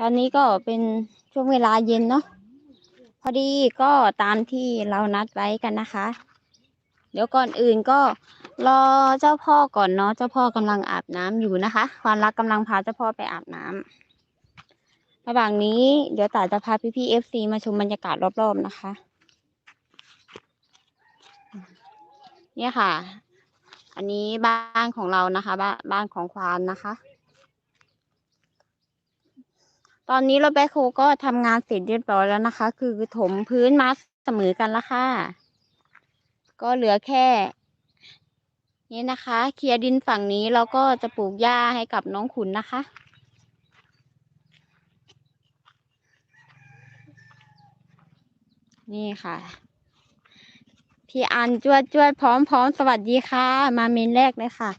ตอนนี้ก็เป็นช่วงเวลาเย็นเนาะพอดีก็ตามที่เรานัดไว้กันนะคะ เดี๋ยวก่อนอื่นก็รอเจ้าพ่อก่อนเนาะเจ้าพ่อกำลังอาบน้ำอยู่นะคะ ควานรักกำลังพาเจ้าพ่อไปอาบน้ำระหว่างนี้เดี๋ยวตาจะพาพี่พี่เอฟซีมาชมบรรยากาศรอบๆนะคะ เนี่ยค่ะ อันนี้บ้านของเรานะคะ บ้านบ้านของควานนะคะ ตอนนี้รถแบคโฮก็ทำงานเสร็จเรียบร้อยแล้วนะคะ คือถมพื้นมาเสมอกันแล้วค่ะ ก็เหลือแค่ นี่นะคะ เคลียร์ดินฝั่งนี้เราก็จะปลูกหญ้าให้กับน้องขุนนะคะนี่ค่ะ พี่อันจวดจวดพร้อมพร้อมสวัสดีค่ะ มาเมนแรกเลยค่ะ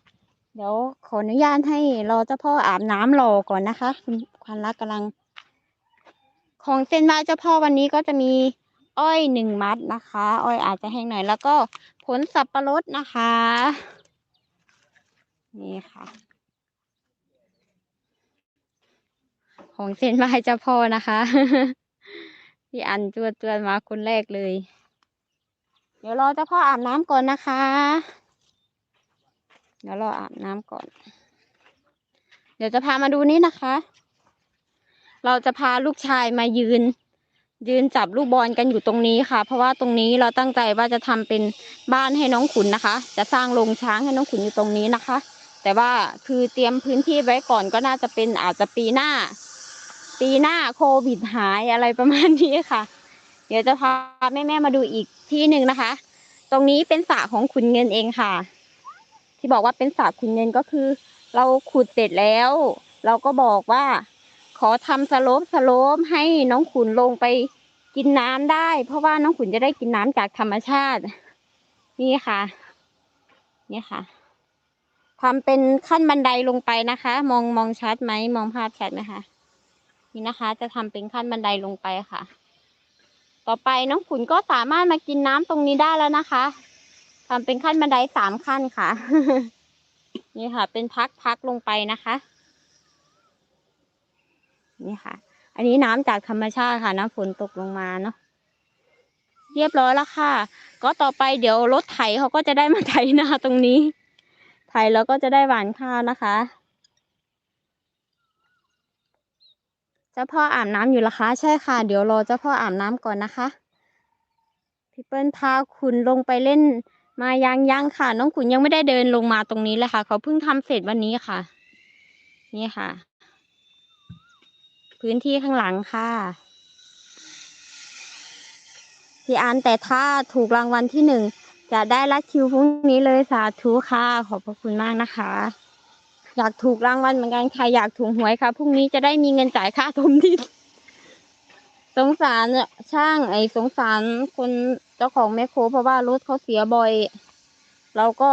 เดี๋ยวขออนุญาตให้รอเจ้าพ่ออาบน้ำรอก่อนนะคะ คุณควันรักกำลัง ของเส้นไหว้เจ้าพ่อวันนี้ก็จะมีอ้อยหนึ่งมัดนะคะ อ้อยอาจจะแห้งหน่อย แล้วก็ผลสับปะรดนะคะ นี่ค่ะ ของเส้นไหว้เจ้าพ่อนะคะพี่อันจวดจวดมาคนแรกเลย เดี๋ยวรอเจ้าพ่ออาบน้ำก่อนนะคะ เดี๋ยวรออาบน้ำก่อน เดี๋ยวจะพามาดูนี่นะคะ เราจะพาลูกชายมายืน ยืนจับลูกบอลกันอยู่ตรงนี้ค่ะ เพราะว่าตรงนี้เราตั้งใจว่าจะทำเป็นบ้านให้น้องขุนนะคะ จะสร้างโรงช้างให้น้องขุนอยู่ตรงนี้นะคะ แต่ว่าคือเตรียมพื้นที่ไว้ก่อนก็น่าจะเป็นอาจจะปีหน้า ปีหน้าโควิดหายอะไรประมาณนี้ค่ะ เดี๋ยวจะพาแม่ๆมาดูอีกที่หนึ่งนะคะ ตรงนี้เป็นสระของขุนเงินเองค่ะ ที่บอกว่าเป็นสระขุนเงินก็คือ เราขุดเสร็จแล้ว เราก็บอกว่า ขอทำสโลปสโลปให้น้องขุนลงไปกินน้ำได้ เพราะว่าน้องขุนจะได้กินน้ำจากธรรมชาติ นี่ค่ะ นี่ค่ะทำเป็นขั้นบันไดลงไปนะคะ มองมองชัดไหมมองภาพชัดไหมคะนี่นะคะ จะทำเป็นขั้นบันไดลงไปค่ะ ต่อไปน้องขุนก็สามารถมากินน้ำตรงนี้ได้แล้วนะคะทำเป็นขั้นบันไดสามขั้นค่ะ นี่ค่ะ เป็นพักพักลงไปนะคะ นี่ค่ะ อันนี้น้ำจากธรรมชาติค่ะน้ำฝนตกลงมาเนาะเรียบร้อยแล้วค่ะ ก็ต่อไปเดี๋ยวรถไถเขาก็จะได้มาไถนาตรงนี้ ไถแล้วก็จะได้หวานข้าวนะคะเจ้าพ่ออาบน้ำอยู่ละคะ ใช่ค่ะ เดี๋ยวรอเจ้าพ่ออาบน้ำก่อนนะคะพี่เปิ้ลพาคุณลงไปเล่นมายังยังค่ะ น้องขุนยังไม่ได้เดินลงมาตรงนี้เลยค่ะ เขาเพิ่งทำเสร็จวันนี้ค่ะ นี่ค่ะ พื้นที่ข้างหลังค่ะพี่อันแต่ถ้าถูกรางวัลที่หนึ่งจะได้ลัดคิวพรุ่งนี้เลยสาธุค่ะ ขอบพระคุณมากนะคะ อยากถูกรางวัลเหมือนกันใค่ะอยากถูกหวยค่ะพรุ่งนี้จะได้มีเงินจ่ายค่าทมดินสงสารช่างไอ้สงสารคนเจ้าของแมคโคร เพราะว่ารถเขาเสียบ่อย เราก็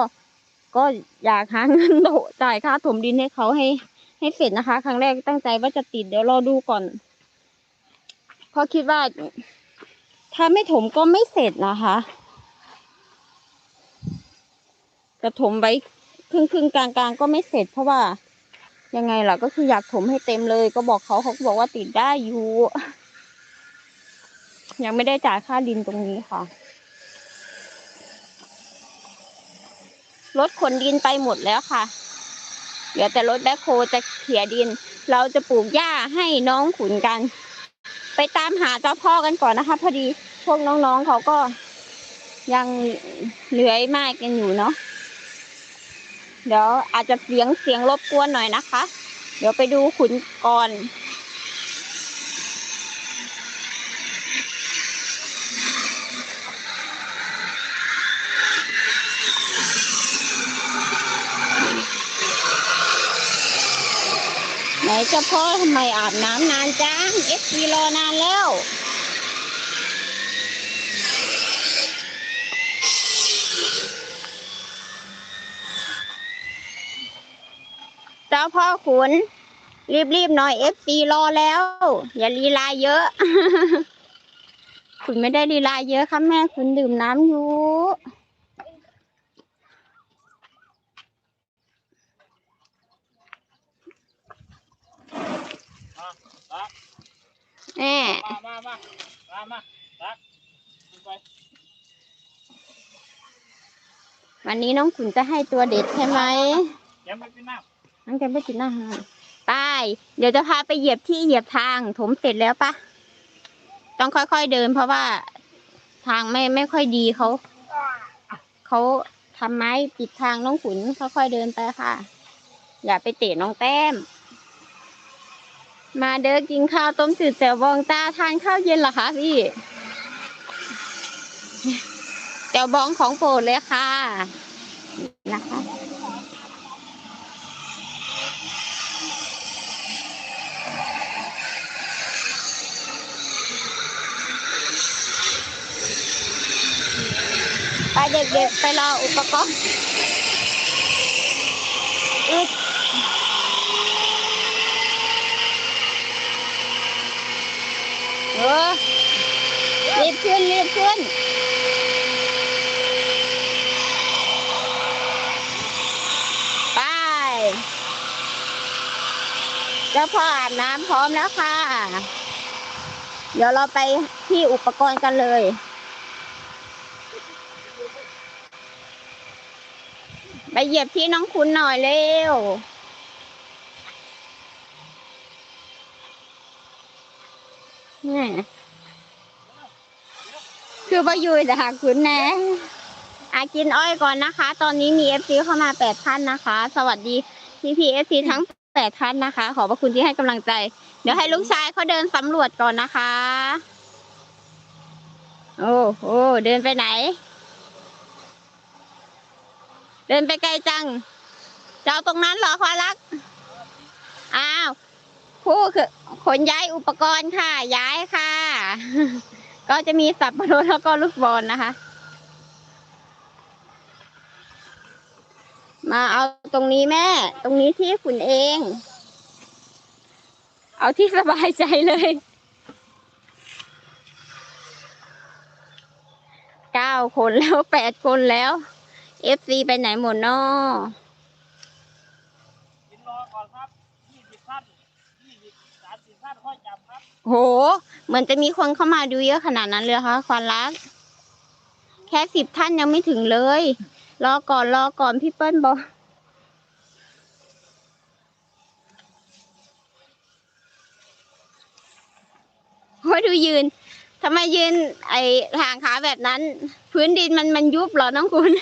ก็อยากหาเงินโดจ่ายค่าถมดินให้เขาให้ ให้เสร็จนะคะ ครั้งแรกตั้งใจว่าจะติดเดี๋ยวรอดูก่อน เพราะคิดว่า ถ้าไม่ถมก็ไม่เสร็จนะคะจะถมไว้ครึ่งครึ่งกลางกลางก็ไม่เสร็จ เพราะว่า ยังไงล่ะก็คืออยากถมให้เต็มเลย ก็บอกเขาเขาก็บอกว่าติดได้อยู่ ยังไม่ได้จ่ายค่าดินตรงนี้ค่ะรถขนดินไปหมดแล้วค่ะ เดี๋ยวแต่รถแบคโฮจะเขี่ยดิน เราจะปลูกหญ้าให้น้องขุนกัน ไปตามหาเจ้าพ่อกันก่อนนะคะ พอดีพวกน้องๆเขาก็ยังเหลือยมากกันอยู่เนาะเดี๋ยวอาจจะเสียงเสียงรบกวนหน่อยนะคะ เดี๋ยวไปดูขุนก่อน เจ้าพ่อทำไมอาบน้ำนานจังเอฟซีรอนานแล้วเจ้าพ่อขุน รีบๆหน่อยเอฟซีรอแล้ว อย่าลีลาเยอะ คุณไม่ได้ลีลาเยอะค่ะแม่คุณดื่มน้ำอยู่ อ มาตัก แม่มามามามามาตักขึ้นไปวันนี้น้องขุนจะให้ตัวเด็ดใช่ไหมเดี๋ยวไปกินน้น้องแกไม่กินอาหารไป เดี๋ยวจะพาไปเหยียบที่เหยียบทาง ถมเสร็จแล้วปะ ต้องค่อยๆเดิน เพราะว่าทางไม่ไม่ค่อยดีเขา เขาทำไม้ปิดทางน้องขุนค่อยๆเดินไปค่ะ อย่าไปเตะน้องแต้ม มาเด้อกินข้าวต้มจืดแจ่วบองจ้าทานข้าวเย็นเหรอคะพี่แจ่วบองของโปรดเลยค่ะนะคะไปเด็กๆไปรออุปกรณ์อึด เออรีบขึ้นรีบขึ้นไปเจ้าพ่ออาบน้ำพร้อมแล้วค่ะ เดี๋ยวเราไปที่อุปกรณ์กันเลยไปเหยียบที่น้องคุณหน่อยเร็ว นี่คือประยุยแต่หาคุณแน่อากินอ้อยก่อนนะคะ ตอนนี้มีเอฟซีเข้ามาแปดท่านนะคะ สวัสดีพีพีเอฟซีทั้งแปดท่านนะคะ ขอบพระคุณที่ให้กำลังใจ เดี๋ยวให้ลูกชายเขาเดินสำรวจก่อนนะคะ โอ้โหเดินไปไหน เดินไปไกลจังจะเอาตรงนั้นเหรอควารัก อ้าวผู้คือ ขนย้ายอุปกรณ์ค่ะ ย้ายค่ะ ก็จะมีสับปะรดแล้วก็ลูกบอลนะคะ มาเอาตรงนี้แม่ ตรงนี้ที่ขุนเอง เอาที่สบายใจเลยเก้าคนแล้วแปดคนแล้วเอฟซีไปไหนหมดเนาะำกินรอก่อนครับยี่สิบท่านยี่สิบสามสิบท่านค่อยจับครับ โห เหมือนจะมีคนเข้ามาดูเยอะขนาดนั้นเลยเหรอคะควานรัก แค่สิบท่านยังไม่ถึงเลย รอก่อนรอก่อนพี่เปิ้ลบอกโอ้ยดูยืนทำไมยืน ไอทางขาแบบนั้น พื้นดินมันมันยุบเหรอน้องคุณ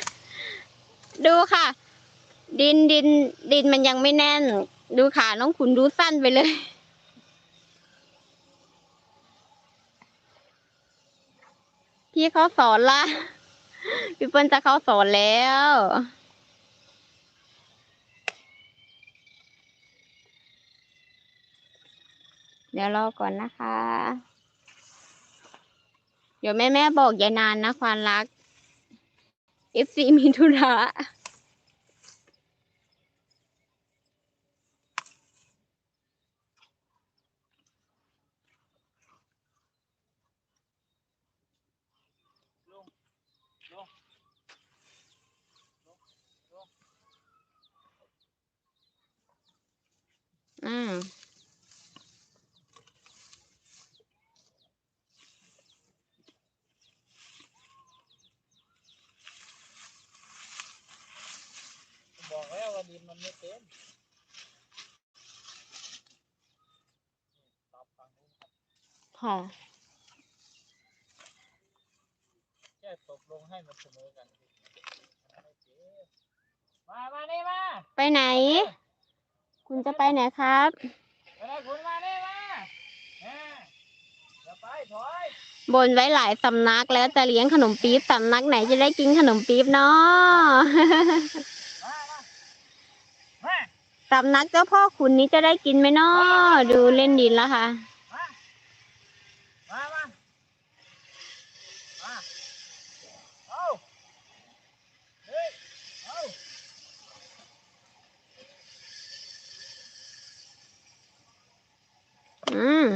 ดูค่ะ ดินดินดินมันยังไม่แน่น ดูขาน้องคุณดูสั้นไปเลย พี่เขาสอนละพี่เปิ้ลจะเขาสอนแล้วเดี๋ยวรอก่อนนะคะ เดี๋ยวแม่แม่บอกยายนานนะควานรัก FC มีธุระ ลงลง อืม บอกแล้วว่าดิ นมันไม่เต็มตอบฟังนู้นครับค่ะแค่ตกลงให้มันเสมอกันไม่เจ็บมา มานี่มาไปไหน คุณจะไปไหนครับไปไหนคุณมานี่มาแหม่อย่าไปถอยบนไว้หลายสำนักแล้วจะเลี้ยงขนมปี๊บสำนักไหนจะได้กินขนมปี๊บเนาะมามามา สำนักเจ้าพ่อคุณนี้จะได้กินไหมนาะดูเล่นดินแล้วค่ะ มามามาเอาเฮ้ยเอาอืม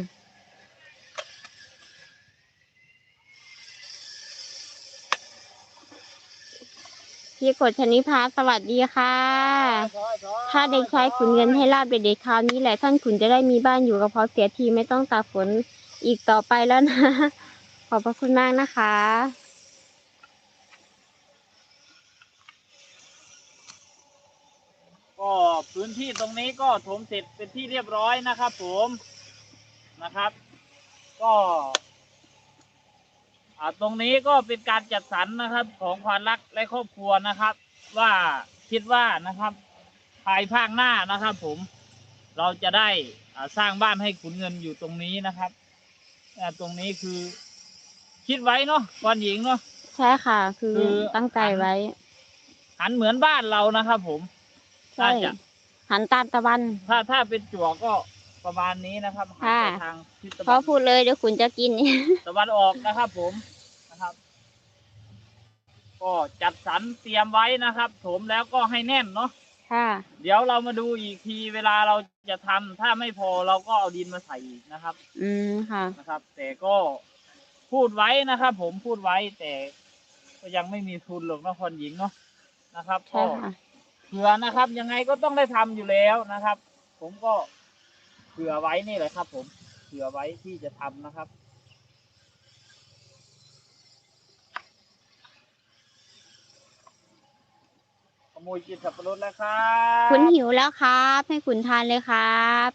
พี่กฎชนิพาสวัสดีค่ะ ถ้าเด็กชายขุนเงินให้ลาบเด็กๆคราวนี้แหละท่านขุนจะได้มีบ้านอยู่กับพอเสียทีไม่ต้องตากฝนอีกต่อไปแล้วนะ ขอบพระคุณมากนะคะก็พื้นที่ตรงนี้ก็ถมเสร็จเป็นที่เรียบร้อยนะครับ ผมนะครับ ก็ตรงนี้ก็เป็นการจัดสรรนะครับของควานรักและครอบครัวนะครับ ว่าคิดว่านะครับ ภายภาคหน้านะครับ ผมเราจะได้อ่าสร้างบ้านให้ขุนเงินอยู่ตรงนี้นะครับอ่าตรงนี้คือ คิดไว้เนาะควานหญิงเนาะใช่ค่ะคือคือตั้งใจไว้หันเหมือนบ้านเรานะครับผมใช่น่าจะหันตามตะวัน ถ้าถ้าเป็นจั่วก็ประมาณนี้นะครับหันไปค่ะทางทิศตะพอวันพูดเลยเดี๋ยวขุนจะกินตะวันออกนะครับ ผมนะครับ ก็จัดสรรเตรียมไว้นะครับถมแล้วก็ให้แน่นเนาะ ค่ะ เดี๋ยวเรามาดูอีกทีเวลาเราจะทำถ้าไม่พอเราก็เอาดินมาใส่อีกนะครับอืมค่ะ นะครับ แต่ก็พูดไว้นะครับ ผมพูดไว้แต่ก็ยังไม่มีทุนหรอกนะคนหญิงเนาะนะครับใช่ก็ค่ะ เผื่อนะครับ ยังไงก็ต้องได้ทำอยู่แล้วนะครับ ผมก็เผื่อไว้นี่แหละครับ ผมเผื่อไว้ที่จะทำนะครับ มยกินสับปะรดแล้วครับขุนหิวแล้วครับ ให้ขุนทานเลยครับ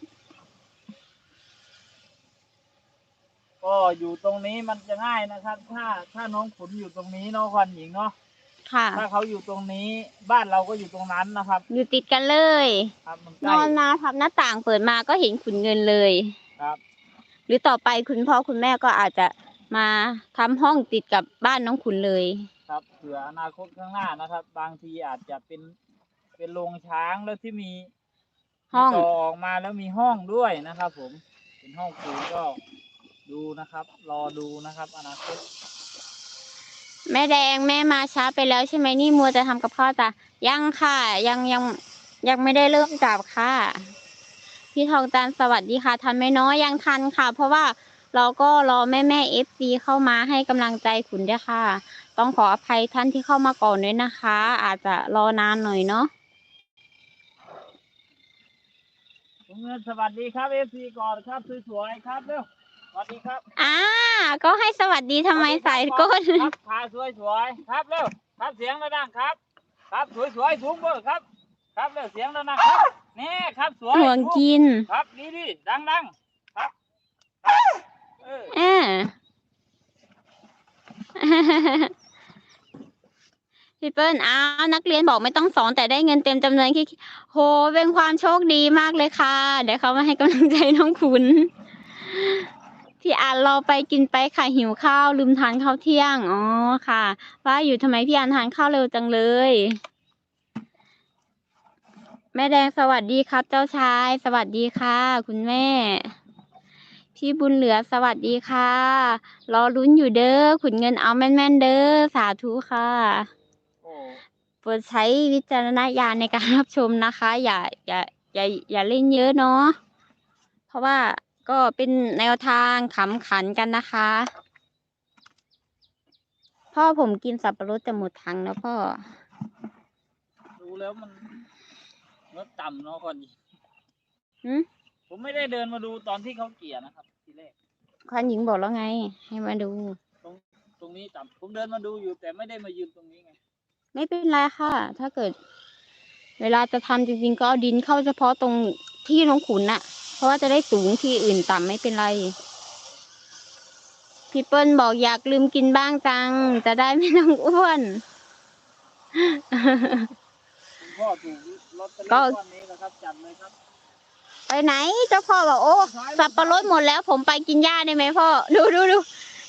ก็อยู่ตรงนี้มันจะง่ายนะครับ ถ้าถ้าน้องขุนอยู่ตรงนี้เนาะควันหญิงเนาะค่ะ ถ้าเขาอยู่ตรงนี้ บ้านเราก็อยู่ตรงนั้นนะครับ อยู่ติดกันเลย ครับมันใกนล้อนมาพับหน้าต่างเปิดมาก็เห็นขุนเงินเลย ครับ หรือต่อไปคุณพ่อคุณแม่ก็อาจจะมาทำห้องติดกับบ้านน้องขุนเลย ครับเผื่ออนาคตข้างหน้านะครับ บางทีอาจจะเป็นเป็นโรงช้างแล้วที่มีห้อง มีต่อออกมาแล้วมีห้องด้วยนะครับ ผมเป็นห้องครูก็ดูนะครับ รอดูนะครับ อนาคตแม่แดงแม่มาช้าไปแล้วใช่ไหมนี่มัวจะทำกับข้าวจ้ะยังค่ะยังยังยังไม่ได้เริ่มจับค่ะ พี่ทองจันทร์สวัสดีค่ะทันไหมเน้อยยังทันค่ะ เพราะว่าเราก็รอแม่แม่เอฟซีเข้ามาให้กำลังใจขุนด้วยค่ะ ต้องขออภัยท่านที่เข้ามาก่อนด้วยนะคะ อาจจะรอนานหน่อยเนาะผมเงินสวัสดีครับเอฟซีก่อนครับสวยๆครับเร็วสวัสดีครับ อ่า ก็ให้สวัสดีทำไมใส่ก้นครับขาสวยๆครับเร็วครับเสียงดังๆครับ ครับสวยๆสูงเบอร์ครับ ครับเร็วเสียงดังๆครับนี่ครับสวยห่วงกิน ครับดีดีดังดังๆครับครับเอออ่า พี่เปิ้ลอ้าวนักเรียนบอกไม่ต้องสอนแต่ได้เงินเต็มจำนวนที่โหเป็นความโชคดีมากเลยค่ะ เดี๋ยวเขามาให้กำลังใจน้องขุนพี่อ่านรอไปกินไปค่ะหิวข้าวลืมทานข้าวเที่ยงอ๋อค่ะ ว่าอยู่ทำไมพี่อ่านทานข้าวเร็วจังเลย แม่แดงสวัสดีครับ เจ้าชาย สวัสดีค่ะ คุณแม่ พี่บุญเหลือสวัสดีค่ะ รอลุ้นอยู่เด้อขุนเงินเอาแม่นๆเด้อสาธุค่ะ โอ้โปรดใช้วิจารณญาณในการรับชมนะคะ อย่าอย่าอย่าอย่าเล่นเยอะเนาะเพราะว่าก็เป็นแนวทางขำขันกันนะคะ พ่อผมกินสับปะรดจะหมดถังแล้วพ่อดูแล้วมันรถต่ำเนาะคนนี้หืมผมไม่ได้เดินมาดูตอนที่เขาเกลี่ยนะครับ ทีแรกควานหญิงบอกแล้วไง ให้มาดูตรงนี้ต่ำผมเดินมาดูอยู่แต่ไม่ได้มายืนตรงนี้ไง ไม่เป็นไรค่ะ ถ้าเกิด เวลาจะทำจริงๆก็เอาดินเข้าเฉพาะตรงที่น้องขุนน่ะ เพราะว่าจะได้สูงที่อื่นต่ำไม่เป็นไร พี่เปิ้ลบอกอยากลืมกินบ้างจัง จะได้ไม่ต้องอ้วนคุณพ่อถูกลอตเตอรี่ก็ก้อนนี้นะครับจัดเลยครับ ไปไหน เจ้าพ่อบอกโอ้สับปะรดหมดแล้ว ผมไปกินหญ้าได้ไหมพ่อ ดูดูดู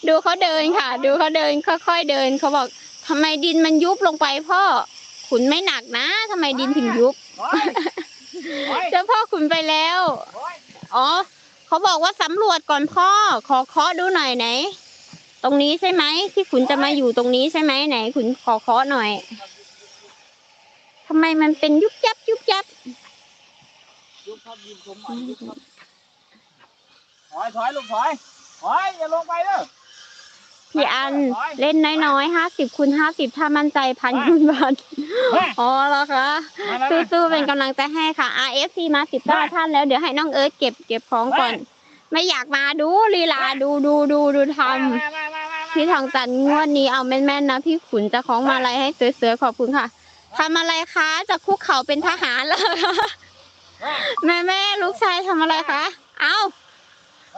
ดูเขาเดินค่ะ ดูเขาเดินค่อยๆเดินเขาบอก ทำไมดินมันยุบลงไปพ่อ ขุนไม่หนักนะทำไมดินถึงยุบโอ้ยโอ้ยเจ้าพ่อขุนไปแล้วโอ้ยอ๋อ เขาบอกว่าสำรวจก่อนพ่อ ขอเคาะดูหน่อยไหน ตรงนี้ใช่ไหมที่ขุนจะมาอยู่ตรงนี้ใช่ไหมไหน ขุนขอเคาะหน่อยทำไมมันเป็นยุบยับยุบยับยุบครับยืนชมหน่อยยุบครับถอยถอยลูกถอยถอยอย่าลงไปเด้อ พี่อันเล่นน้อยๆห้าสิบคูณห้าสิบถ้ามั่นใจพันคูณพันมาอ๋อแล้วคะมาแล้วนะสู้ๆเป็นกำลังใจให้ค่ะ RFC มาสิบเก้าท่านแล้วเดี๋ยวให้น้องเอิร์ธเก็บเก็บของก่อน ไม่อยากมาดูลีลาดูดูดูดูทำมามามามามาพี่ทองจันทร์งวดนี้เอาแม่นๆนะพี่ขุนจะของมาลัยให้สวยๆขอบคุณค่ะทำอะไรคะจะคุกเข่าเป็นทหารแล้วคะแม่แม่ๆลูกชายทำอะไรคะ เอา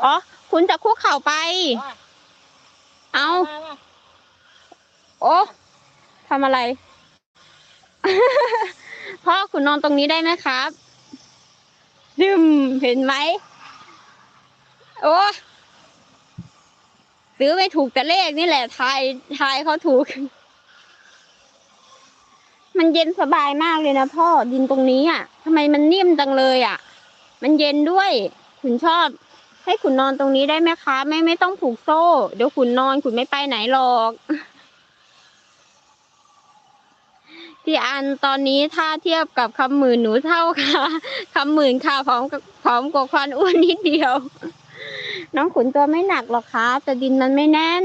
อ๋อ คุณจะคุกเข่าไป เอามามาโอ้ทำอะไร พ่อคุณนอนตรงนี้ได้ไหมครับดึมเห็นไหม โอ้ซื้อไม่ถูกแต่เลขนี่แหละทายทายเขาถูก มันเย็นสบายมากเลยนะพ่อดินตรงนี้อะทำไมมันนิ่มจังเลยอะ มันเย็นด้วยคุณชอบ ให้คุณนอนตรงนี้ได้ไหมคะ ไม่ไม่ต้องผูกโซ่ เดี๋ยวคุณนอนคุณไม่ไปไหนหรอกพี่อันตอนนี้ถ้าเทียบกับคำหมื่นหนูเท่าค่ะคำหมื่นค่ะพร้อมกับพร้อมกว่าควันอ้วนนิดเดียว น้องขุนตัวไม่หนักหรอกคะแต่ดินมันไม่แน่น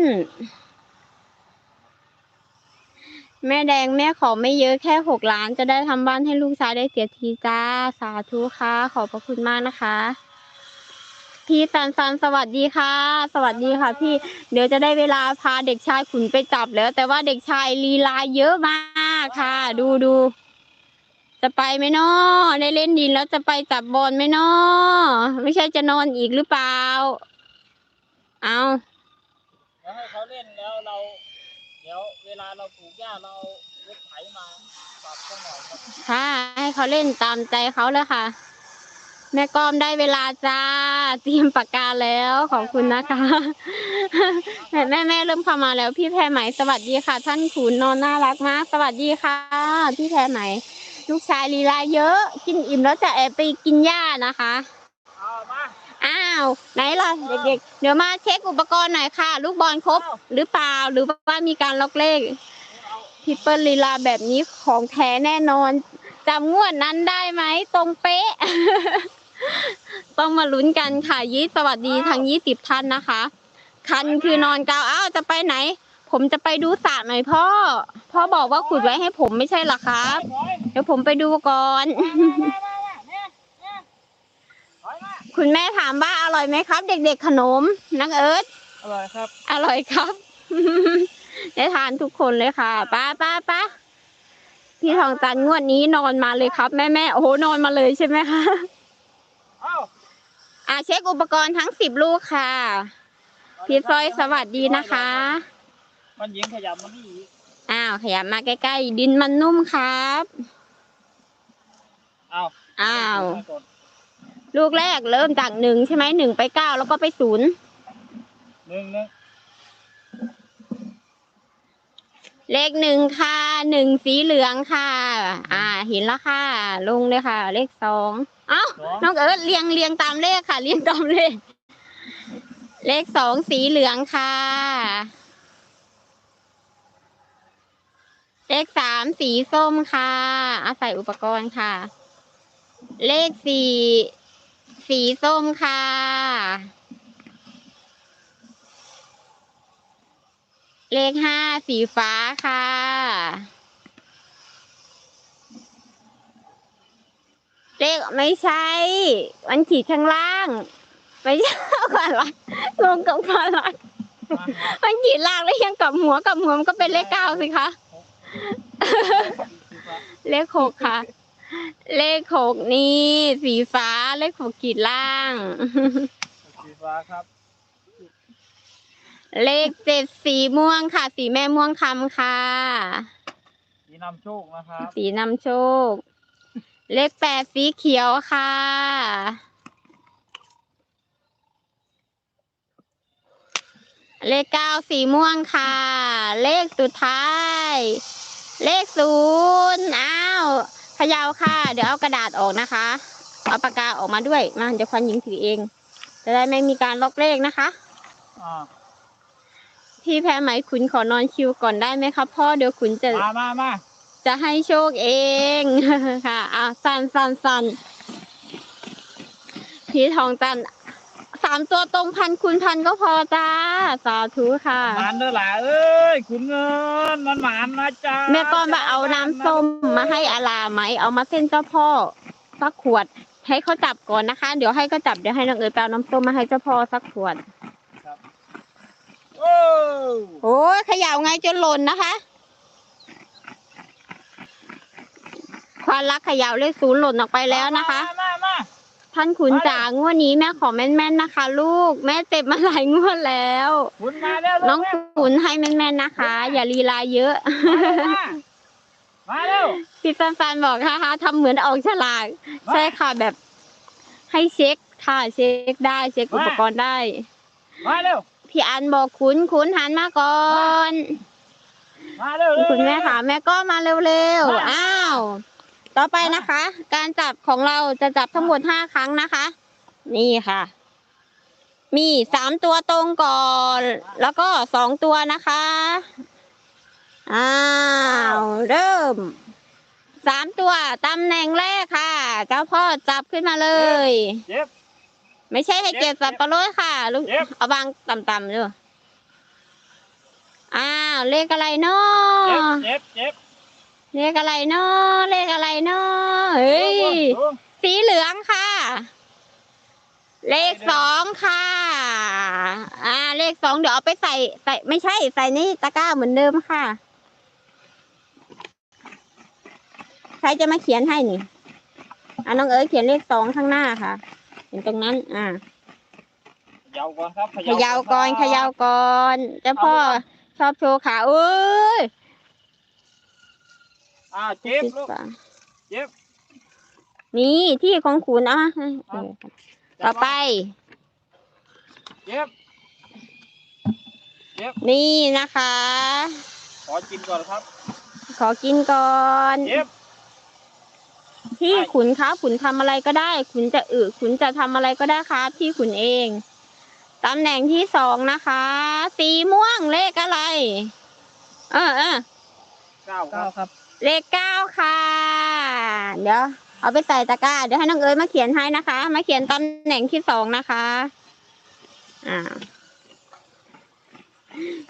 แม่แดงแม่ขอไม่เยอะแค่หกล้านจะได้ทำบ้านให้ลูกชายได้เสียทีจ้า สาธุค่ะ ขอบพระคุณมากนะคะ พี่ซันซันสวัสดีค่ะ สวัสดีค่ะ พี่ เดี๋ยวจะได้เวลาพาเด็กชายขุนไปจับแล้ว แต่ว่าเด็กชายลีลาเยอะมากค่ะ ดูดูจะไปไหมเนาะได้เล่นดินแล้วจะไปจับบอลไหมเนาะไม่ใช่จะนอนอีกหรือเปล่า เอาเดี๋ยวให้เขาเล่นแล้วเรา เดี๋ยวเวลาเราปลูกหญ้าเราเอารถไถมาปรับสักหน่อยครับค่ะให้เขาเล่นตามใจเขาเลยค่ะ แม่ก้อมได้เวลาจ้าเตรียมปากกาแล้วขอบคุณนะคะ แม่แม่แม่เริ่มเข้ามาแล้ว พี่แพรไหมสวัสดีค่ะ ท่านขุนนอนน่ารักมาก สวัสดีค่ะ พี่แพรไหมลูกชายลีลาเยอะ กินอิ่มแล้วจะแอบไปกินหญ้านะคะอ้าวไหนล่ะเด็กๆ เดี๋ยวมาเช็คอุปกรณ์หน่อยค่ะ ลูกบอลครบหรือเปล่าหรือว่ามีการล็อกเลขพิเปิลลีลาแบบนี้ของแท้แน่นอนจำงวดนั้นได้ไหมตรงเป๊ะ ต้องมาลุ้นกันค่ะยี่สวัสดีทั้งยี่สิบท่านนะคะ คันคือนอนกาวอ้าวจะไปไหน ผมจะไปดูสระหน่อยพ่อ พ่อบอกว่าขุดไว้ให้ผมไม่ใช่เหรอครับถอยเดี๋ยวผมไปดูก่อนมามามามาเนี่ยเนี่ยถอยมาคุณแม่ถามว่าอร่อยไหมครับ เด็กๆขนมนักเอิร์ธอร่อยครับ อร่อยครับได้ทานทุกคนเลยค่ะป้าป้าป้าพี่ทองจันทร์งวดนี้นอนมาเลยครับ แม่แม่โอ้โหนอนมาเลยใช่ไหมคะเอาอ่าเช็คอุปกรณ์ทั้งสิบลูกค่ะพี่ซอยสวัสดีนะคะ มันยิงขยับมันนี่อีกอ้าวขยับมาใกล้ๆ ดินมันนุ่มครับเอาอ้าวมก่อนลูกแรกเริ่มจากหนึ่งใช่ไหมหนึ่งไปเก้าแล้วก็ไปศูนย์ หนึ่งหนึ่ง เลขหนึ่งค่ะหนึ่งสีเหลืองค่ะ อ่า เห็นแล้วค่ะ ลงเลยค่ะ เลขสองเอ้าสองน้องเอิร์ธเรียงเรียงตามเลขค่ะ เรียงตามเลข เลขสองสีเหลืองค่ะ เลขสามสีส้มค่ะ อาศัยอุปกรณ์ค่ะ เลขสี่สีส้มค่ะ เลขห้าสีฟ้าค่ะ เลขไม่ใช่ มันขีดข้างล่าง ไม่ใช่ความรักรวมกับความรักมามันขีดล่างแล้วยังกลับหัวกลับหัวมันก็เป็นเลขเก้าสิคะ เลขหกค่ะ เลขหกนี่สีฟ้าเลขหกขีดล่าง สีฟ้าครับ เลขเจ็ดสีม่วงค่ะ สีแม่ม่วงคำค่ะ สีนำโชคนะครับสีนำโชค เลขแปดสีเขียวค่ะ เลขเก้าสีม่วงค่ะ เลขสุดท้าย เลขศูนย์อ้าวเขยาวค่ะ เดี๋ยวเอากระดาษออกนะคะ เอาปากกาออกมาด้วยมาเดี๋ยวควันหญิงถือเอง จะได้ไม่มีการลอกเลขนะคะ อ่า พี่แพ้ไหมคุณขอนอนคิวก่อนได้ไหมครับพ่อเดี๋ยวคุณจะมามามาจะให้โชคเอง ค่ะอะสันสันสันพี่ทองจันทร์สามตัวตรงพันคูณพันก็พอจ้า สาธุค่ะหมานเด้อหล่ะเอ้ยคุณเงินมันหมานนะจ๊ะแม่ก้อนมาเอาน้ำส้มมาให้อาลาไหม เอามาเส้นเจ้าพ่อสักขวด ให้เขาจับก่อนนะคะ เดี๋ยวให้เขาจับเดี๋ยวให้น้องเอ๋ยไปเอาน้ำส้มมาให้เจ้าพ่อสักขวด โอ้โอ้ยเขย่าไงจนหล่นนะคะควานรักเขย่าเลขศูนย์หล่นออกไปแล้วนะคะ มามามาท่านขุนจ๋างวดนี้แม่ขอแม่นๆนะคะ ลูกแม่เจ็บมาหลายงวดแล้วคุณมาแล้วน้องขุนให้แม่นๆนะคะ อย่าลีลาเยอะ มามาเร็วพี่ฟันๆบอกนะคะทำเหมือนออกฉลากมาใช่ค่ะแบบให้เช็คค่ะเช็คได้เช็คอุปกรณ์ได้ มาเร็ว พี่อันบอกขุนขุนหันมาก่อน มาเร็วเร็วคุณแม่ค่ะ แม่ก็มาเร็วมาๆอ้าว ต่อไปนะคะ การจับของเราจะจับทั้งหมดห้าครั้งนะคะ นี่ค่ะ มีสามตัวตรงก่อน แล้วก็สองตัวนะคะ อ้าว เริ่มสามตัวตำแหน่งแรกค่ะ เจ้าพ่อจับขึ้นมาเลยเจ็บ ไม่ใช่ให้เก็บสับปะรดค่ะลูกเจ็บ เอาวางต่ำๆดูอ้าวเลขอะไรเนาเจ็บะเจ็บเจ็บเลขอะไรเนาะเลขอะไรเนาะเฮ้ยสูงสีเหลืองค่ะ เลขสองค่ะ อ่า เลขสองเดี๋ยวเอาไปใส่ใส่ไม่ใช่ใส่นี่ตะกร้าเหมือนเดิมค่ะ ใครจะมาเขียนให้นี่อะน้องเอ๋ยเขียนเลขสองข้างหน้าค่ะ เห็นตรงนั้น อ่าเขยาวก่อนครับเขยาวก่อนเขยาวก่อนเจ้าพ่อชอบโชว์ขาเอ้ยอ่าเจ็บลูกเจ็บนี่ที่ของคุณอะเออต่อไปเจ็บนี่นะคะ ขอกินก่อนครับ ขอกินก่อน เจ็บ พี่ได้ขุนครับขุนทำอะไรก็ได้ ขุนจะอึขุนจะทำอะไรก็ได้ครับพี่ขุนเองตำแหน่งที่สองนะคะ สีม่วงเลขอะไร เออเออเก้าครับครับ เลขเก้าค่ะ เดี๋ยว เอาไปใส่ตะกร้า เดี๋ยวให้น้องเอ๋ยมาเขียนให้นะคะ มาเขียนตำแหน่งที่สองนะคะ อ่า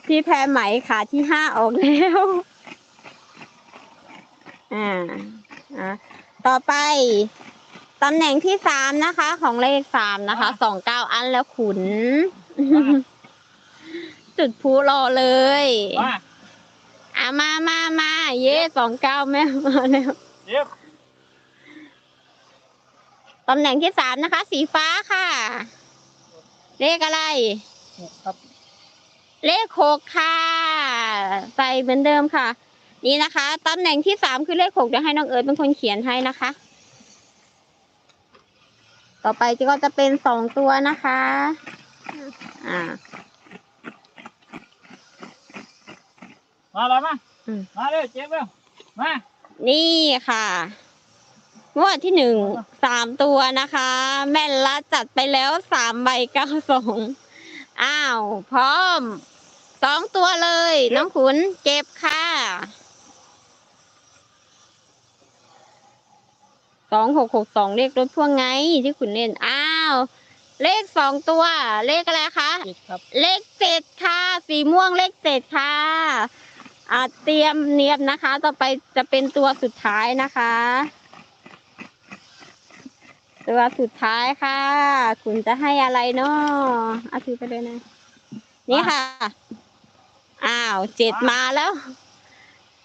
พี่แพรไหมขาที่ห้าออกแล้ว อ่า อ่า ต่อไปตำแหน่งที่สามนะคะ ของเลขสามนะคะสองเก้าอันแล้วขุน จุดพลุรอเลยมาอะมามามาเย่สองเก้าแม่มาแล้วเจ็บตำแหน่งที่สามนะคะ สีฟ้าค่ะ เลขอะไรหกครับ เลขหกค่ะใส่เหมือนเดิมค่ะ นี่นะคะตำแหน่งที่สามคือเลขหกเดี๋ยวให้น้องเอิร์ธเป็นคนเขียนให้นะคะ ต่อไปก็จะเป็นสองตัวนะคะ อ่า มาแล้วมาอืม มาเร็วเจ็บเร็วมา นี่ค่ะงวดที่หนึ่งสามตัวนะคะ แม่นละจัดไปแล้วสามใบเก้าสองอ้าว พร้อมสองตัวเลย น้องขุนเก็บค่ะ สองหกหกสองเลขรถพ่วงไงที่ขุนเล่นอ้าว เลขสองตัว เลขอะไรคะ เจ็ดครับเลขเจ็ดค่ะ สีม่วงเลขเจ็ดค่ะอ่าเตรียมเนียบนะคะ ต่อไปจะเป็นตัวสุดท้ายนะคะ ตัวสุดท้ายค่ะ คุณจะให้อะไรเนาะเอาถือไปเลยนะ นี่ค่ะ อ้าวเจ็ดมาแล้ว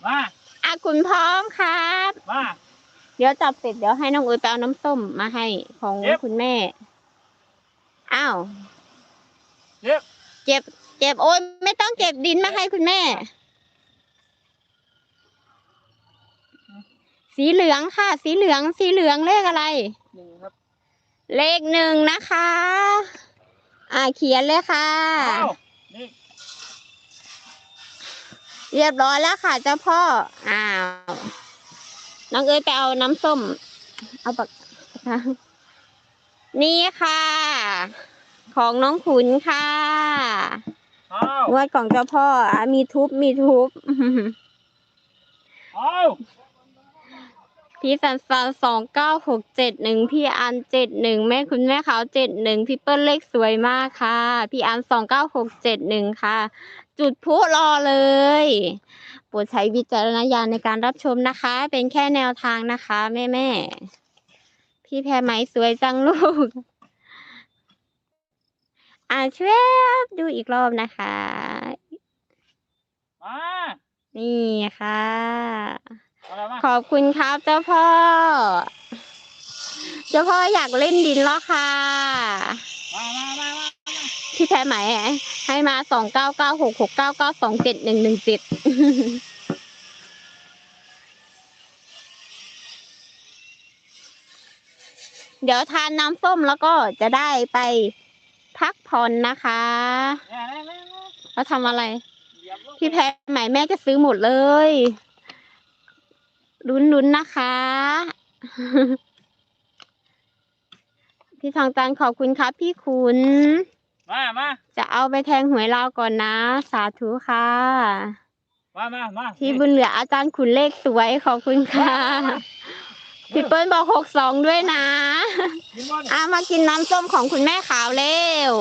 มา อะคุณพร้อมครับ มา เดี๋ยวจับเสร็จเดี๋ยวให้น้องอุ้ยไปเอาน้ำส้มมาให้ของเจ็บ คุณแม่ อ้าวเจ็บเจ็บ เจ็บโอ้ยไม่ต้องเก็บดินมาให้คุณแม่ สีเหลืองค่ะ สีเหลือง สีเหลืองเลขอะไร หนึ่งครับเลขหนึ่งนะคะ อ่าเขียนเลยค่ะเอานี่เรียบร้อยแล้วค่ะเจ้าพ่อ อ้าว น้องเอ้ยไปเอาน้ำส้ม เอาปากกานี่ค่ะ ของน้องขุนค่ะเอางวดของเจ้าพ่ออะมีทุบมีทุบเอาพี่สันสันสองเก้าหกเจ็ดหนึ่งพี่อันเจ็ดหนึ่งแม่คุณแม่ขาวเจ็ดหนึ่งพี่เปิ้ลเลขสวยมากค่ะ พี่อันสองเก้าหกเจ็ดหนึ่งค่ะ จุดพลุรอเลยโปรดใช้วิจารณญาณในการรับชมนะคะ เป็นแค่แนวทางนะคะ แม่แม่ๆพี่แพรไหมสวยจังลูก อ่าช่วยดูอีกรอบนะคะ มานี่ค่ะเอาอะไรมาขอบคุณครับเจ้าพ่อ เจ้าพ่ออยากเล่นดินแล้วค่ะ มามามามา พี่ แพ้ไหมให้มาสองเก้าเก้าหกหกเก้าเก้าสองเจ็ดหนึ่งหนึ่งเจ็ดเดี๋ยวทานน้ำส้มแล้วก็จะได้ไปพักผ่อนนะคะเนี่ยเนี่ยเนี่ยเนี่ยแล้วทำอะไร พี่แพ้ไหมแม่จะซื้อหมดเลยลุ้นๆนะคะ พี่ทองจันขอบคุณครับพี่คุณ มามาจะเอาไปแทงหวยลาวก่อนนะ สาธุค่ะ มามามาพี่บุญเหลืออาจารย์ขุนเลขสวยขอบคุณค่ะ พี่เปิ้ลบอกหกสองด้วยนะกินบ่นี่อามากินน้ำส้มของคุณแม่ขาวเร็ว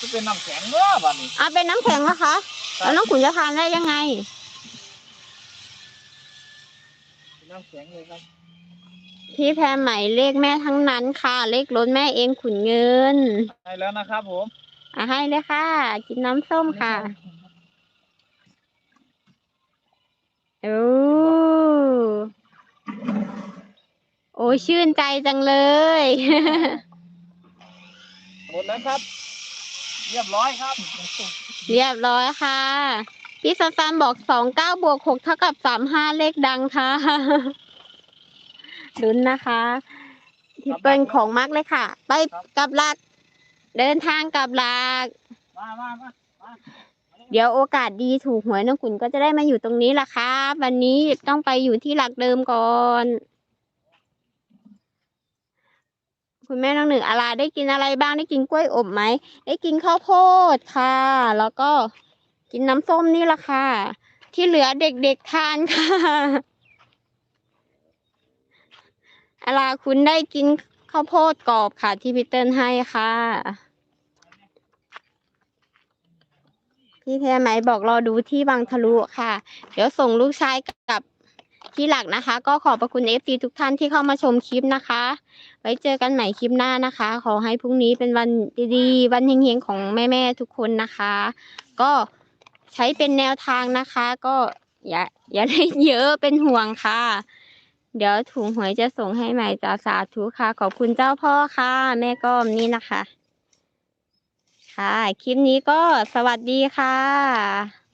จะเป็นน้ำแข็งเด้อบัดนี้เอาเป็นน้ำแข็งแล้วคะแล้วน้องขุนจะทานได้ยังไงเป็นน้ำแข็งเลยครับ พี่แพรใหม่เลขแม่ทั้งนั้นค่ะ เลขรถแม่เองขุนเงินได้แล้วนะครับผม อะให้เลยค่ะ กินน้ำส้มค่ะโอ้โอ้ยชื่นใจจังเลย หมดแล้วครับ เรียบร้อยครับ เรียบร้อยค่ะ พี่ซันซันบอกสองเก้าบวกหกเท่ากับสามห้าเลขดังค่ะ ลุ้นนะคะพี่เปิ้ลของมากเลยค่ะ ไปกับหลัก เดินทางกับหลักมามามามาเดี๋ยวโอกาสดีถูกหวยน้องขุนก็จะได้มาอยู่ตรงนี้ล่ะครับวันนี้ต้องไปอยู่ที่หลักเดิมก่อน คุณแม่น้องหนึ่งอาลาได้กินอะไรบ้างได้กินกล้วยอบไหมได้กินข้าวโพดค่ะ แล้วก็กินน้ำส้มนี่ล่ะค่ะ ที่เหลือเด็กๆทานค่ะ อาลาคุณได้กินข้าวโพดกรอบค่ะ ที่พี่เติ้ลให้ค่ะ พี่แพรไหมบอกรอดูที่บางทะลุค่ะ เดี๋ยวส่งลูกชายกับที่หลักนะคะ ก็ขอบพระคุณเอฟซีทุกท่านที่เข้ามาชมคลิปนะคะ ไว้เจอกันใหม่คลิปหน้านะคะ ขอให้พรุ่งนี้เป็นวันดีๆ วันเฮงๆของแม่ๆทุกคนนะคะ ก็ใช้เป็นแนวทางนะคะ ก็อย่าอย่าเล่นเยอะเป็นห่วงค่ะ เดี๋ยวถุงหวยจะส่งให้ใหม่จ้าสาธุค่ะ ขอบคุณเจ้าพ่อค่ะ แม่ก้อมนี่นะคะ ค่ะ คลิปนี้ก็สวัสดีค่ะ